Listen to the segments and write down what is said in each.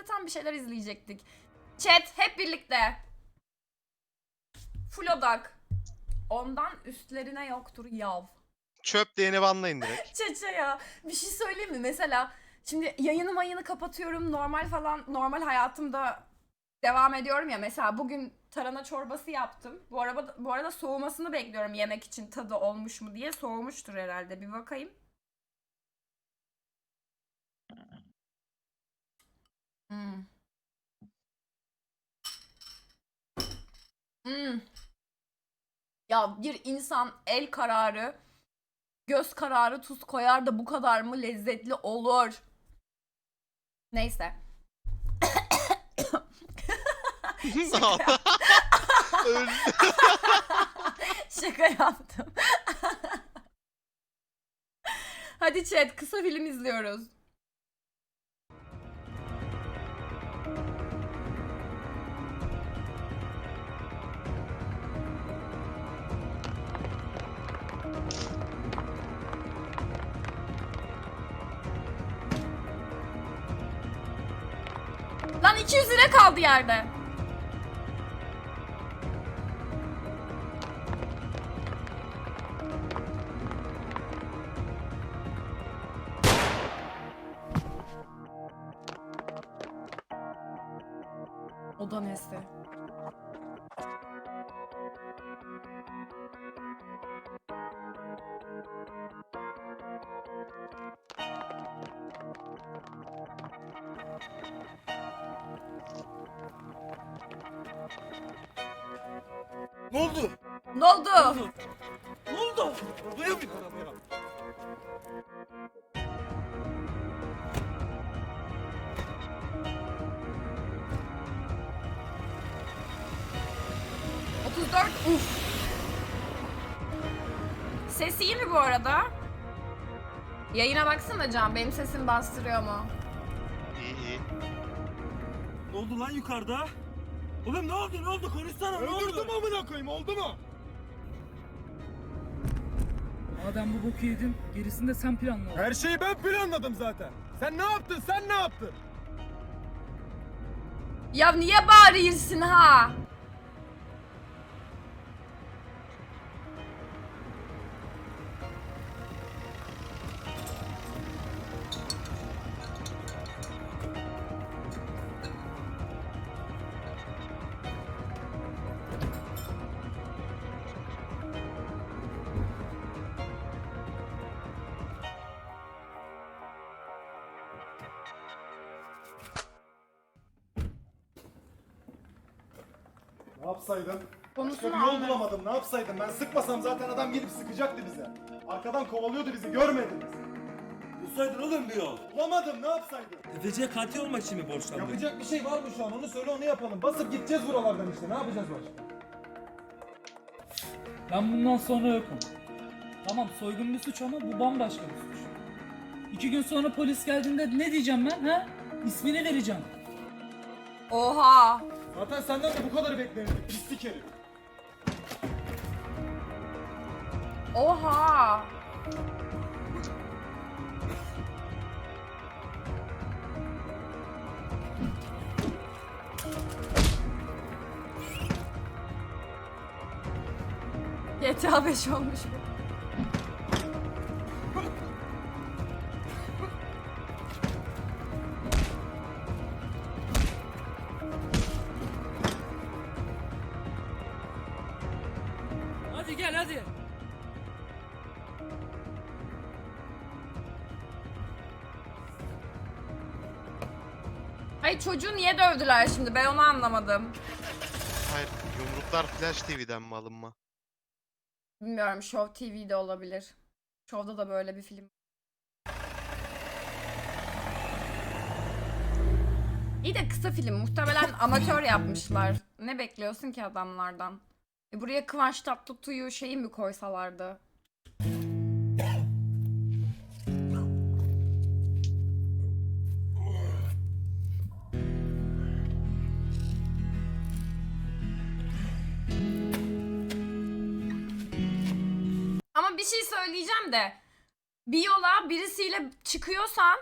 de tam bir şeyler izleyecektik. Chat hep birlikte. Full odak. Ondan üstlerine yoktur yav. Çöp diyeni banlayın direkt. Çeçe ya. Bir şey söyleyeyim mi? Mesela şimdi yayını mayını kapatıyorum. Normal falan normal hayatımda devam ediyorum ya. Mesela bugün tarhana çorbası yaptım. Bu arada bu arada soğumasını bekliyorum yemek için tadı olmuş mu diye. Soğumuştur herhalde. Bir bakayım. Hmm. Hmm. Ya bir insan el kararı göz kararı tuz koyar da bu kadar mı lezzetli olur? Neyse. Öldü. Şaka yaptım. Hadi chat kısa film izliyoruz. 200 lira kaldı yerde. O da Ne oldu? Ne oldu? Ne oldu? Arabaya bin arabaya. Uf. Ses iyi mi bu arada? Yayına baksana Can. Benim sesim bastırıyor mu? İyi iyi. Ne oldu lan yukarıda? Oğlum ne oldu ne oldu konuşsana ne oldu? Öldürdüm amına koyayım oldu mu? Madem bu boku yedim, gerisini de sen planla. Her şeyi ben planladım zaten. Sen ne yaptın? Sen ne yaptın? Ya niye bağırıyorsun ha? Konusunu Başka bir yol bulamadım. Ne yapsaydım? Ben sıkmasam zaten adam gelip sıkacaktı bize. Arkadan kovalıyordu bizi. Görmediniz. Bulsaydın oğlum bir yol. Bulamadım. Ne yapsaydım? Tefeciye katil olmak için mi borçlandın? Yapacak bir şey var mı şu an? Onu söyle onu yapalım. Basıp gideceğiz buralardan işte. Ne yapacağız başka? Ben bundan sonra yokum. Tamam soygun bir suç ama bu bambaşka bir suç. İki gün sonra polis geldiğinde ne diyeceğim ben ha? İsmini vereceğim. Oha. Zaten senden de bu kadarı beklenirdi. Pislik herif. Oha. GTA 5 olmuş bu. Ay çocuğu niye dövdüler şimdi ben onu anlamadım. Hayır yumruklar Flash TV'den mi alınma? Bilmiyorum Show TV'de olabilir. Show'da da böyle bir film. İyi de kısa film. Muhtemelen amatör yapmışlar. Ne bekliyorsun ki adamlardan? E buraya Kıvanç Tatlıtuğ'u şeyi mi koysalardı? Söyleyeceğim de bir yola birisiyle çıkıyorsan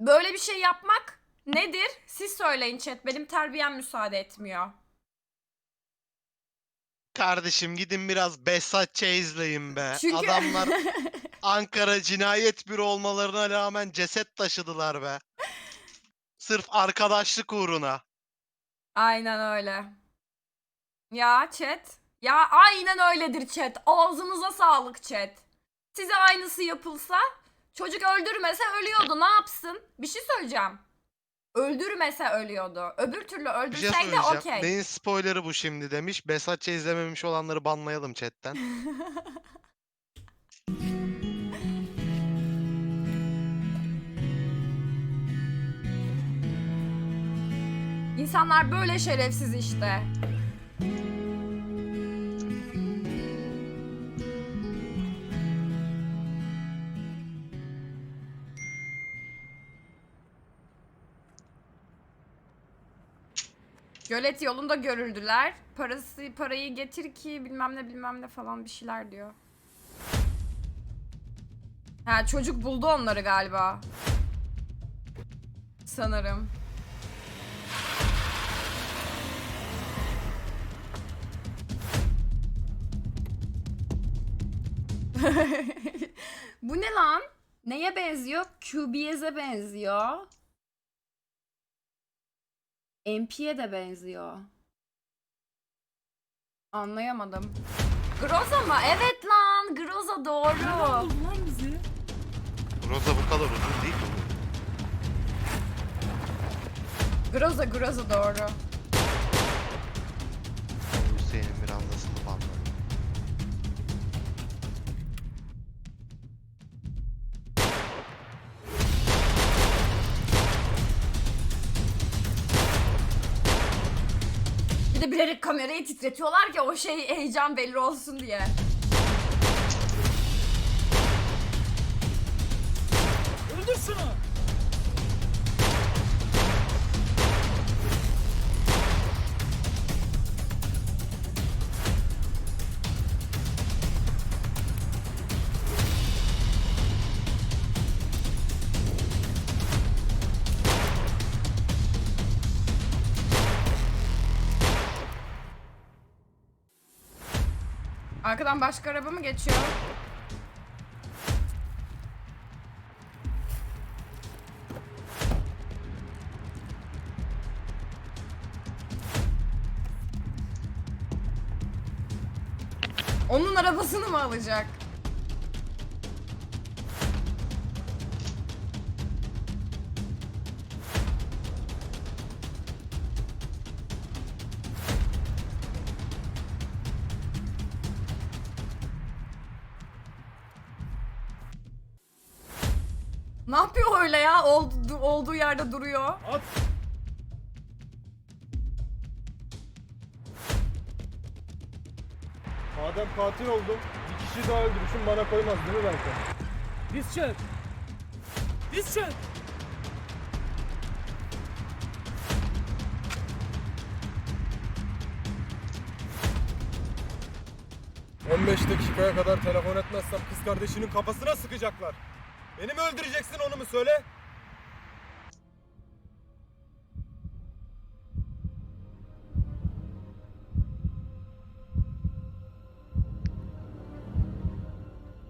böyle bir şey yapmak Nedir? Siz söyleyin chat. Benim terbiyem müsaade etmiyor. Kardeşim gidin biraz Besatçı izleyin be. Çünkü- Adamlar Ankara cinayet büro olmalarına rağmen ceset taşıdılar be. Sırf arkadaşlık uğruna. Aynen öyle. Ya chat. Ya aynen öyledir chat. Ağzınıza sağlık chat. Size aynısı yapılsa çocuk öldürmese ölüyordu. Ne yapsın? Bir şey söyleyeceğim. Öldürmese ölüyordu. Öbür türlü Bir şey öldürseydi söyleyeceğim. okey. Neyin spoilerı bu şimdi demiş. Besatçı izlememiş olanları banlayalım chatten. İnsanlar böyle şerefsiz işte. Gölet yolunda görüldüler. Parası parayı getir ki bilmem ne bilmem ne falan bir şeyler diyor. Ha çocuk buldu onları galiba. Sanırım. Bu ne lan? Neye benziyor? QBS'e benziyor. MP'ye de benziyor. Anlayamadım. Groza mı? Evet lan. Groza doğru. lan bizi? Roza bu kadar uzun değil mi? Groza Groza doğru. De bilerek kamerayı titretiyorlar ki o şey heyecan belli olsun diye. Arkadan başka araba mı geçiyor? Onun arabasını mı alacak? Ne yapıyor öyle ya? Oldu, olduğu yerde duruyor. At. Madem katil oldum, bir kişi daha öldürüşüm bana koymaz değil mi Berkay? Diz çök. Diz çök. Hı. 15 dakikaya kadar telefon etmezsem kız kardeşinin kafasına sıkacaklar. Beni mi öldüreceksin onu mu söyle?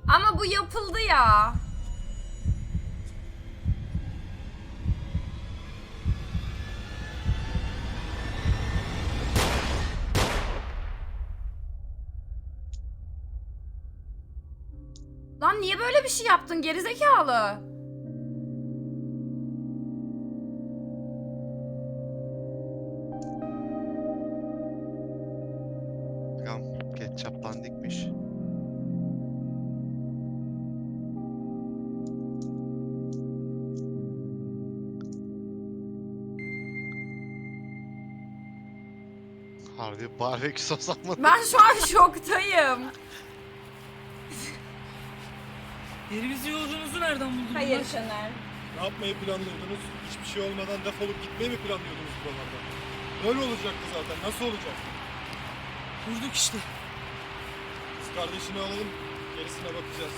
Ama bu yapıldı ya. Lan niye böyle bir şey yaptın gerizekalı? Bakalım ketçap dandikmiş. Harbi barbekü sos almadı. Ben şu an şoktayım. Geri yolculuğunuzu nereden buldun? Hayır Şener. Ne yapmayı planlıyordunuz? Hiçbir şey olmadan defolup gitmeyi mi planlıyordunuz buralardan? Böyle olacaktı zaten. Nasıl olacak? Vurduk işte. Kız kardeşini alalım, gerisine bakacağız.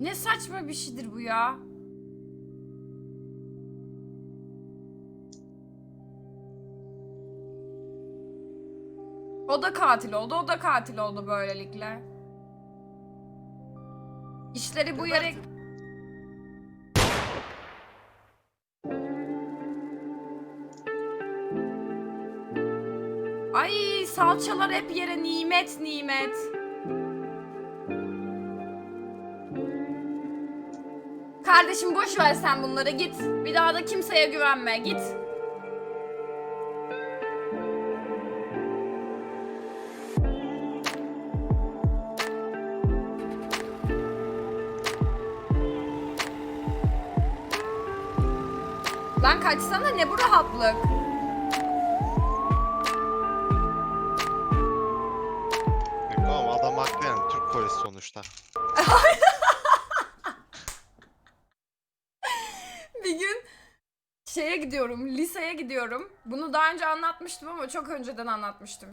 Ne saçma bir şeydir bu ya. O da katil oldu, o da katil oldu böylelikle. İşleri bu yere... Ay salçalar hep yere nimet nimet. Kardeşim boş ver sen bunları git. Bir daha da kimseye güvenme git. Lan kaçsana ne bu rahatlık? Tamam adam haklı yani Türk polisi sonuçta. Bir gün şeye gidiyorum, liseye gidiyorum. Bunu daha önce anlatmıştım ama çok önceden anlatmıştım.